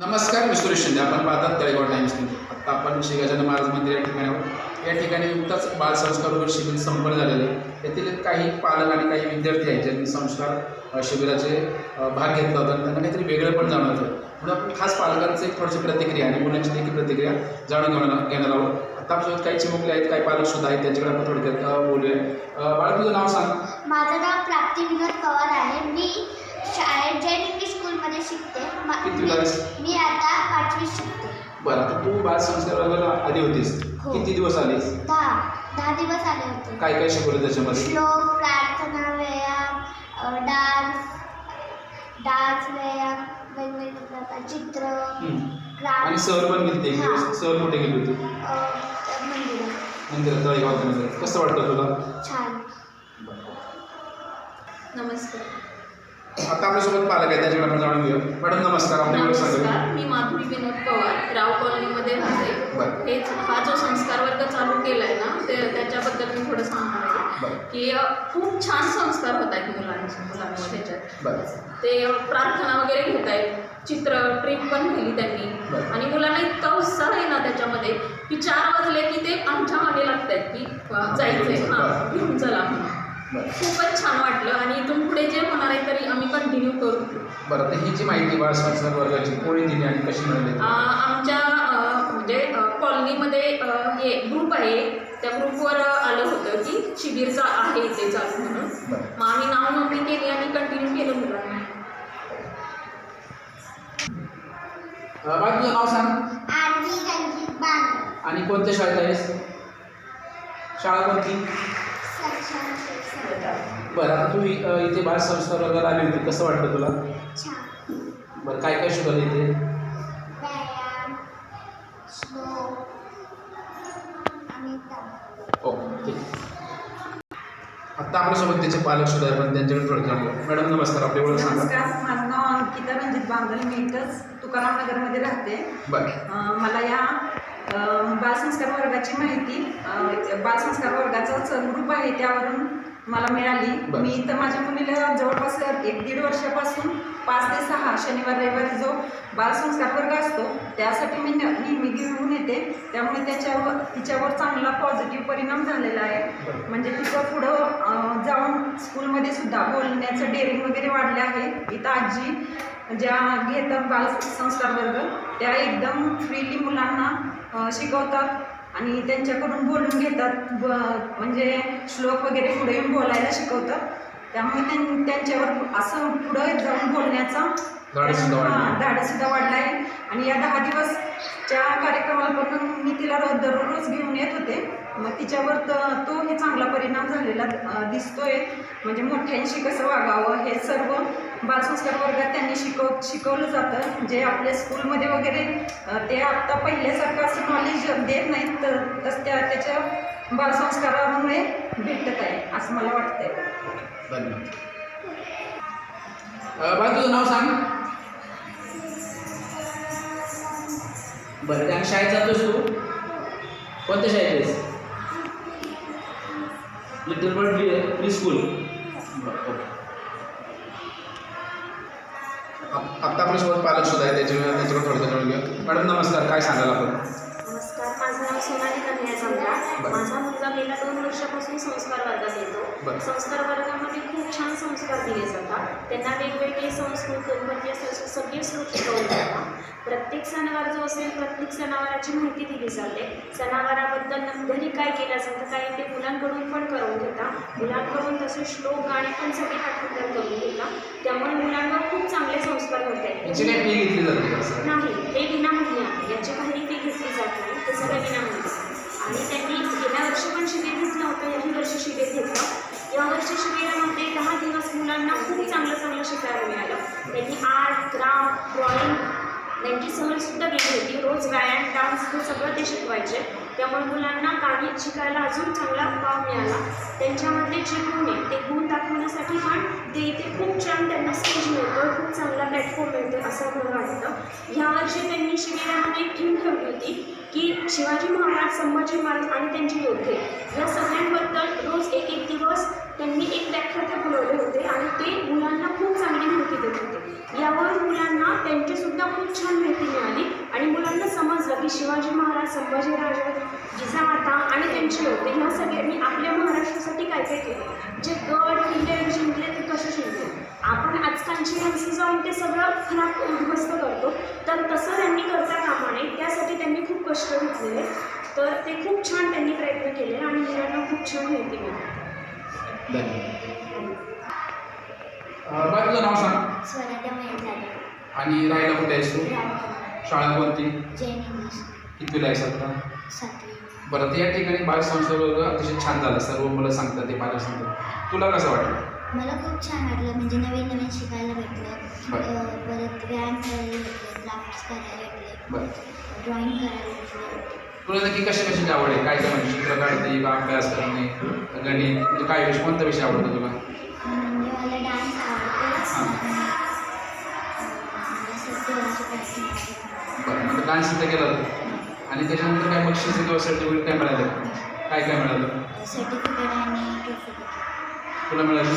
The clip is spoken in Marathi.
नमस्कार मी सुरेश शिंदे. आपण पाहतात तळेगाव टाइम्स न्यूज. आत्ता आपण श्री गजानन महाराज मंदिर या ठिकाणी आहोत. या ठिकाणी नुकताच बालसंस्कार वर शिबिर संपन्न झालेले. आहे यातील काही पालक आणि काही विद्यार्थी आहेत ज्यांनी संस्कार शिबिराचे भाग घेतला होता. त्यांना काहीतरी वेगळं पण जाणवत म्हणून आपण खास पालकांचं एक थोडीशी प्रतिक्रिया आणि मुलांची देखील प्रतिक्रिया जाणून घेणार घेणार आहोत. आता आपल्यासोबत काही चिमुकले आहेत काही पालक सुद्धा आहेत. त्यांच्याकडे आपण थोडक्यात बोलूया. बाळा तुझं नाव सांग. माझं नाव प्राप्ती विनोद पवार आहे. मी शाळेत जैन इंग्लिश स्कूलमध्ये शिकते मा- आहेस? मी आता पाचवीत शिकते. बरं आता तू बालसंस्कार वर्गाला आली होतीस. हो. किती दिवस आलीस? दहा दहा दिवस आले होते. काय काय शिकवलं त्याच्यामध्ये? श्लोक प्रार्थना व्यायाम डान्स डान्स व्यायाम वेगवेगळे प्रकार चित्र हम्म. आणि क्राफ्ट सहल पण गेली एक दिवस. सहल कुठे गेली होती. अ, मंदिरात. मंदिरात कसं वाटतं तुला? छान. नमस्कार. आता आपल्यासोबत पालक आहेत त्याच्याकडे आपण जाणून घेऊ मॅडम नमस्कार आपल्या वेळ सांगा. नमस्कार मी माधुरी विनोद पवार राव कॉलनीमध्ये राहते. बरं. हे हा जो संस्कार वर्ग चालू केला आहे ना ते त्याच्याबद्दल मी थोडं सांगणार आहे बरं. की अ, खूप छान संस्कार होत आहेत मुलांचे मुलांवर ह्याच्यात. बरं. ते प्रार्थना वगैरे घेत आहेत चित्र ट्रिप पण केली त्यांनी. बरं. आणि मुलांना इतका उत्साह आहे ना त्याच्यामध्ये की चार वाजले की ते आमच्या मागे लागत आहेत की अ, जायचंय. हां. घेऊन चला म्हणून. खूपच छान वाटलं आणि इथून पुढे जे होणार आहे तरी आम्ही कंटिन्यू करू. बरं तर ही जी माहिती बाळ संस्कार वर्गाची कोणी दिली आणि कशी मिळाली? आ, आमच्या म्हणजे कॉलनीमध्ये हे ग्रुप आहे. त्या ग्रुपवर आलं होतं की शिबिरचा आहे इथे चालू म्हणून. मग आम्ही नाव नोंदणी केली आणि कंटिन्यू केलं मुलांना. तुझं नाव सांग. आणि कोणत्या शाळेत आहेस? शाळा कोणती? बरं आता तू इथे बाळ संस्कार वर्गाला आली होती कसं वाटतं तुला? बरं काय काय शिकवलं इथे? व्यायाम श्लोक आणि डान्स. हो आत्ता आपल्यासोबत त्याचे पालक सुद्धा आहे पण त्यांच्याकडे थोडं. मॅडम नमस्कार आपली ओळख सांगा. नमस्कार माझं नाव अंकिता रणजित बांगल मी इथंच तुकाराम नगरमध्ये राहते. बरं. अं, मला या अं, बालसंस्कार वर्गाची माहिती अं, बालसंस्कार वर्गाचाच ग्रुप आहे त्यावरून मला मिळाली. बरं. मी इथं माझ्या मुलीला जवळपास एक दीड वर्षापासून पाच ते सहा शनिवार रविवारी जो बालसंस्कार वर्ग असतो त्यासाठी मी न- नेहमी घेऊन येते. त्यामुळे त्याच्यावर तिच्यावर चांगला पॉझिटिव्ह परिणाम झालेला आहे. म्हणजे तिचं पुढं अं, जाऊन स्कूलमध्ये सुद्धा बोलण्याचं डेअरिंग वगैरे वाढले आहे. इथं आजी ज्या घेतात बाल संस्कार वर्ग त्या एकदम फ्रीली मुलांना अं, शिकवतात. आणि त्यांच्याकडून बोलून घेतात. ब म्हणजे श्लोक वगैरे पुढे येऊन बोलायला शिकवतात. त्यामुळे त्यां त्यांच्यावर असं पुढं जाऊन बोलण्याचा धाडस सुद्धा वाढलं. आहे आणि या दहा दिवसच्या कार्यक्रमाला मी तिला रोज दररोज घेऊन येत होते. मग तिच्यावर त- हे चांगला परिणाम झालेला दिसतोय. म्हणजे मोठ्यांशी कसं वागावं हे सर्व बालसंस्कार वर्गात त्यांनी शिकव शिकवलं जातं. जे आपल्या स्कूलमध्ये वगैरे ते आत्ता पहिल्यासारखं असं नॉलेज देत नाहीत तर तस त्या त्याच्या बालसंस्कारामुळे भेटत आहे असं मला वाटतंय. धन्यवाद. तुझं नाव सांग. बरं त्या शाळेत जातोस तू? कोणत्या शाळेत आहेस? Little bird pre school. बरं आत्ता आपल्यासोबत पालक सुद्धा आहे त्याच्यामुळे त्याच्याकडे थोडं थोडं घेऊ मॅडम नमस्कार काय सांगाल आपण? सोनाली कन्या बरं. माझा मुलगा गेल्या दोन वर्षापासून संस्कार वर्गात. येतो. संस्कार वर्गामध्ये खूप छान संस्कार दिले जातात त्यांना वेगवेगळे संस्कृत म्हणजे सगळे श्लोक शिकवले जातात प्रत्येक सणावार जो असेल प्रत्येक सणावाराची माहिती दिली जाते. सणावाराबद्दल घरी काय केलं जातं काय ते मुलांकडून पण करून घेतात मुलांकडून तसे श्लोक गाणे पण सगळे आठवण करून घेतात त्यामुळे मुलांवर खूप चांगले संस्कार होते. का सर नाही ते त्यांनी आर्ट क्राफ्ट ड्रॉइंग त्यांची सहलसुद्धा गेली होती. रोज व्यायाम डान्स हे सगळं ते शिकवायचे. त्यामुळे मुलांना गाणी शिकायला अजून चांगला वाव मिळाला. त्यांच्यामध्ये जे गुण आहे ते गुण दाखवण्यासाठी पण ते इथे खूप छान त्यांना स्टेज मिळतो खूप चांगला प्लॅटफॉर्म मिळतो असं मला वाटतं. यावर्षी त्यांनी शिबिरामध्ये एक थीम ठेवली होती की शिवाजी महाराज संभाजी महाराज आणि त्यांचे योद्धे या सगळ्यांबद्दल रोज एक एक दिवस त्यांनी एक व्याख्याते बोलवले होते आणि ते मुलांना खूप चांगली माहिती देत होते यावर मुलांना त्यांचीसुद्धा खूप छान माहिती मिळाली की शिवाजी महाराज संभाजीराजे जिजामाता आणि त्यांचे योद्धे ह्या सगळ्यांनी आपल्या महाराष्ट्रासाठी काय काय केलं? जे गड किल्ले जिंकले ते कसे जिंकले? आपण आजकालची माणसं जाऊन ते सगळं खराब उद्ध्वस्त करतो. तर तसं त्यांनी करता कामा नये त्यासाठी त्यांनी खूप कष्ट घेतलेले. तर ते खूप छान त्यांनी प्रयत्न केले आणि मुलांना खूप छान माहिती मिळाली. तुझं नाव सांग. आणि राहायला कुठे आहेस तू? शाळा कोणती? जैन इंग्लिश कितवीला आहेस आता बरं तर या ठिकाणी बालसंस्कार वर्ग अतिशय छान झाला. सर्व मुलं सांगतात ते पालक सांगतात तुला कसं वाटलं? मला खूप छान वाटलं. म्हणजे नवीन नवीन शिकायला भेटलं. परत व्यायाम करायला भेटले क्राफ्ट्स करायला भेटले. बरं. ड्रॉइंग करायला भेटले. तुला नक्की कशा कशाची आवड आहे? काय काय म्हणजे चित्र काढते का अभ्यास करणे गणित? म्हणजे काय विषय कोणता विषय आवडतो तुला? म्हणजे मला डान्स डान्स तिथे केला आणि त्याच्यानंतर काय बक्षीस किंवा सर्टिफिकेट काय मिळालं? काय काय मिळालं? सर्टिफिकेट आणि तुला मिळालं?